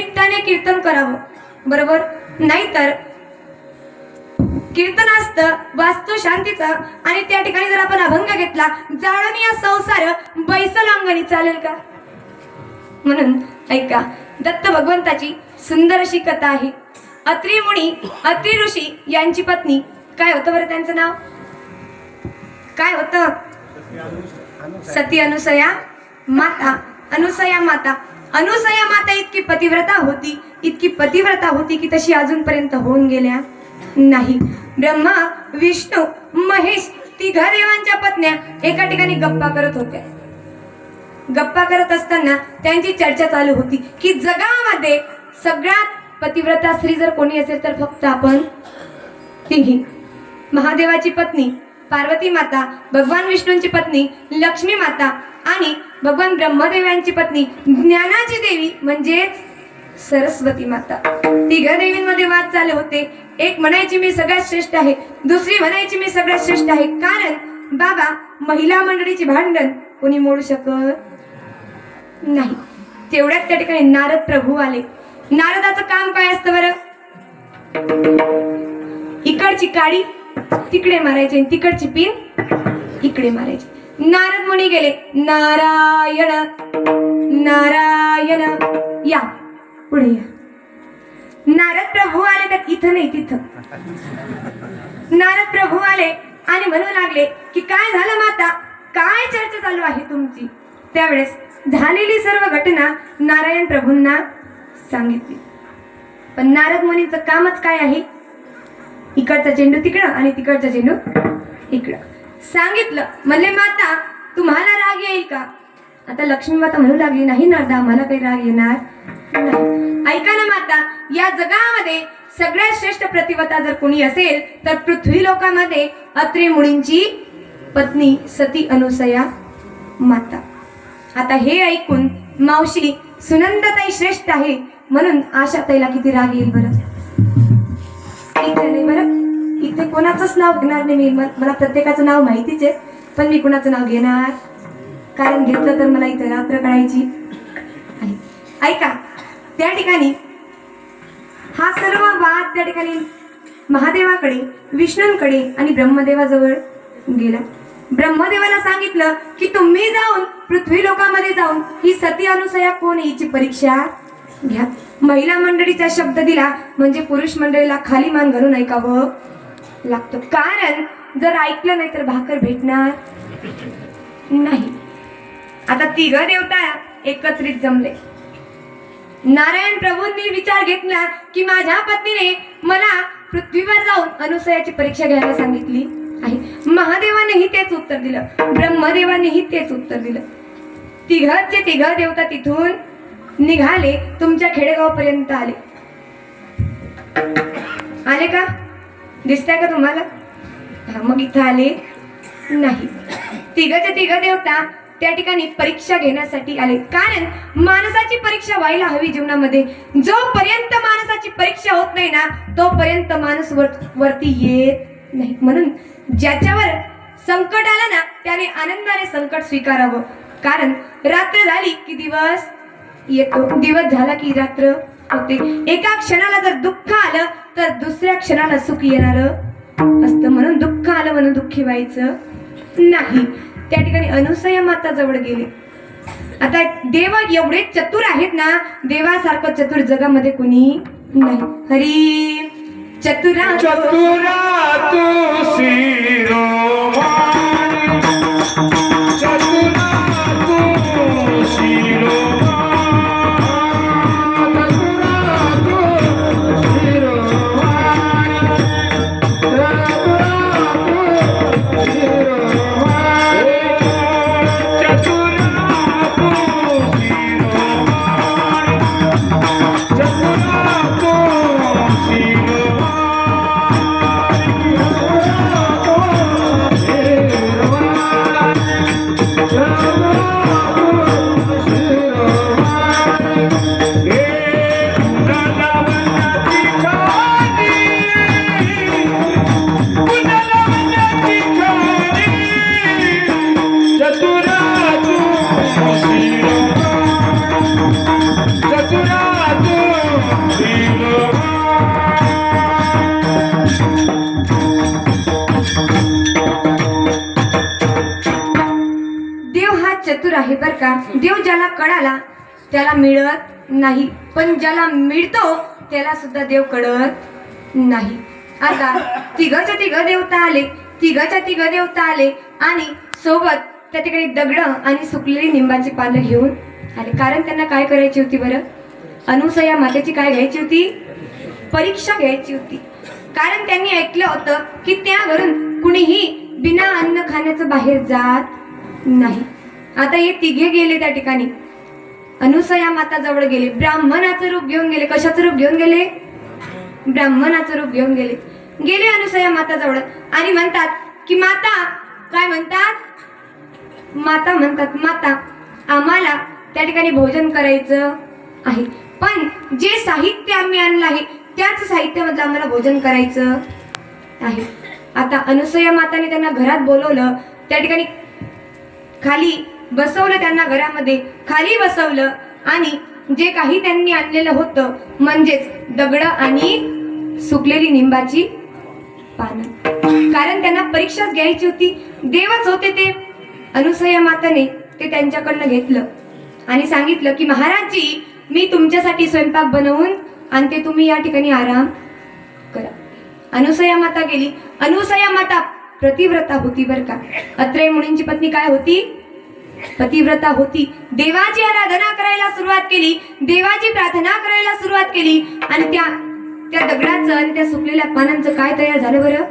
निमित्ताने कीर्तन करावं. बरोबर? नाहीतर कीर्तन असतं वास्तू शांतीचं आणि त्या ठिकाणी जर आपण अभंग घेतला जाणून या संसार बैसल अंगणी चालेल का? म्हणून ऐका दत्त भगवंताची सुंदर अशी कथा आहे. अत्री मुनी अत्रि ऋषी यांची पत्नी. काय होतं बरं त्यांचं नाव? काय होतं? सती अनुसया माता. अनुसया माता. अनुसया माता इतकी पतिव्रता होती इतकी पतिव्रता होती की तशी अजूनपर्यंत होऊन गेल्या नाही. ब्रह्मा विष्णू महेश तिघा देवांच्या पत्न्या एका ठिकाणी गप्पा करत होत्या. गप्पा करत असताना त्यांची चर्चा चालू होती की जगामध्ये सगळ्यात पतिव्रता स्त्री जर कोणी असेल तर फक्त आपण तिघी. महादेवाची पत्नी पार्वती माता भगवान विष्णूंची पत्नी लक्ष्मी माता आणि भगवान ब्रह्मदेव यांची पत्नी ज्ञानाची देवी म्हणजेच सरस्वती माता. तिघ देवींमध्ये वाद चालू होते. एक म्हणायची मी सगळ्यात श्रेष्ठ आहे दुसरी म्हणायची मी सगळ्यात श्रेष्ठ आहे. कारण बाबा महिला मंडळीची भांडण कोणी मोडू शकत नाही. तेवढ्याच त्या ठिकाणी नारद प्रभू आले. नारदाचं काम काय असतं बरं? इकडची काळी तिकडे मारायचे तिकडची पिन इकडे मारायची. नारद मुनी गेले. नारायण नारायण या. पुढे या. नारद प्रभू आले तर इथं नाही तिथं. नारद प्रभू आले आणि म्हणू लागले की काय झालं माता? काय चर्चा चालू आहे तुमची? त्यावेळेस झालेली सर्व घटना नारायण प्रभूंना सांगितली. पण नारद मुनीचं कामच काय आहे? इकडचा चेंडू तिकडं आणि तिकडचा चेंडू इकडं. सांगितलं म्हणले माता तुम्हाला राग येईल का? आता लक्ष्मी माता म्हणू लागली नाही नारदा मला काही राग येणार ऐका ना माता या जगामध्ये सगळ्यात श्रेष्ठ प्रतिवता जर कोणी असेल तर पृथ्वी लोकामध्ये अत्रे मुळींची पत्नी सती अनुसया माता. आता हे ऐकून मावशी सुनंदाताई श्रेष्ठ आहे म्हणून आशाताईला किती राग येईल बरं? इथे नाही बरं. इथे कोणाचंच नाव घेणार नाही मी. मला प्रत्येकाचं नाव माहितीच आहे पण मी कोणाचं नाव घेणार? कारण घेतलं तर मला इथे रात्र कळायची ऐका त्या ठिकाणी हा सर्व वाद त्या ठिकाणी महादेवाकडे विष्णूंकडे आणि ब्रह्मदेवाजवळ गेला. ब्रह्मदेवाला सांगितलं की तुम्ही जाऊन पृथ्वी लोकांमध्ये जाऊन ही सती अनुसया कोण याची हिची परीक्षा घ्या. महिला मंडळीचा शब्द दिला म्हणजे पुरुष मंडळीला खाली मान घालून ऐकावं लागतं. कारण जर ऐकलं नाही तर भाकर भेटणार नाही. आता तिघ देवता एकत्रित जमले. नारायण प्रभूंनी विचार घेतला की माझ्या पत्नीने मला पृथ्वीवर जाऊन अनुसयाची परीक्षा घ्यायला सांगितली आहे. महादेवानेही तेच उत्तर दिलं. ब्रह्मदेवानेही तेच उत्तर दिलं. तिघचे तिघ देवता तिथून निघाले तुमच्या खेडेगावपर्यंत आले. आले का? दिसतंय का तुम्हाला? हा मग इथं आले नाही. तिघंच्या तिघ देवता त्या ठिकाणी परीक्षा घेण्यासाठी आले. कारण माणसाची परीक्षा व्हायला हवी जीवनामध्ये. जोपर्यंत माणसाची परीक्षा होत नाही ना तोपर्यंत माणूस वर वरती येत नाही. म्हणून ज्याच्यावर संकट आलं ना त्याने आनंदाने संकट स्वीकारावं. कारण रात्र झाली की दिवस दिवस झाला की रात्र होते. एका क्षणाला जर दुःख आलं तर दुसऱ्या क्षणाला सुख येणार. असतं म्हणून दुःख आलं म्हणून दुःखी व्हायचं नाही. त्या ठिकाणी अनुसया माता जवळ गेले. आता देव एवढे चतुर आहेत ना देवासारखं चतुर जगामध्ये कुणी नाही. हरी चतुरा चतुरा तू. देव ज्याला कळाला त्याला मिळत नाही. पण ज्याला मिळतो त्याला सुद्धा देव कळत नाही. आता तिघच्या तिघ देवता आले तिघच्या तिघ देवता आले आणि सोबत त्या ठिकाणी दगड आणि सुकलेली निंबाची पानं घेऊन आले. कारण त्यांना काय करायची होती बरं? अनुसया मातेची काय घ्यायची होती? परीक्षा घ्यायची होती. कारण त्यांनी ऐकलं होतं की त्या घरून कुणीही बिना अन्न खाण्याचं बाहेर जात नाही. आता हे तिघे गेले त्या ठिकाणी. अनुसया माता जवळ गेले. ब्राह्मणाचं रूप घेऊन गेले. कशाचं रूप घेऊन गेले? ब्राह्मणाचं रूप घेऊन गेले. गेले अनुसया माता जवळ आणि म्हणतात की माता काय म्हणतात? माता म्हणतात माता आम्हाला त्या ठिकाणी भोजन करायचं आहे. पण जे साहित्य आम्ही आणलं आहे त्याच साहित्यामधलं आम्हाला भोजन करायचं आहे. आता अनुसया माताने त्यांना घरात बोलवलं. त्या ठिकाणी खाली बसवलं त्यांना घरामध्ये. खाली बसवलं आणि जे काही त्यांनी आणलेलं होतं म्हणजेच दगड आणि सुकलेली निंबाची पानं. कारण त्यांना परीक्षाच घ्यायची होती. देवच होते ते. अनुसया माताने ते त्यांच्याकडनं घेतलं. आणि सांगितलं की महाराजजी मी तुमच्यासाठी स्वयंपाक बनवून आणि ते तुम्ही या ठिकाणी आराम करा. अनुसया माता गेली. अनुसया माता प्रतिव्रता होती बरं का. अत्रेय मुनींची पत्नी काय होती? पतिव्रता होती. देवाची आराधना करायला सुरुवात केली. देवाची प्रार्थना करायला सुरुवात केली. आणि त्या त्या दगडाचं आणि त्या सुकलेल्या पानांचं काय तयार झालं बरं?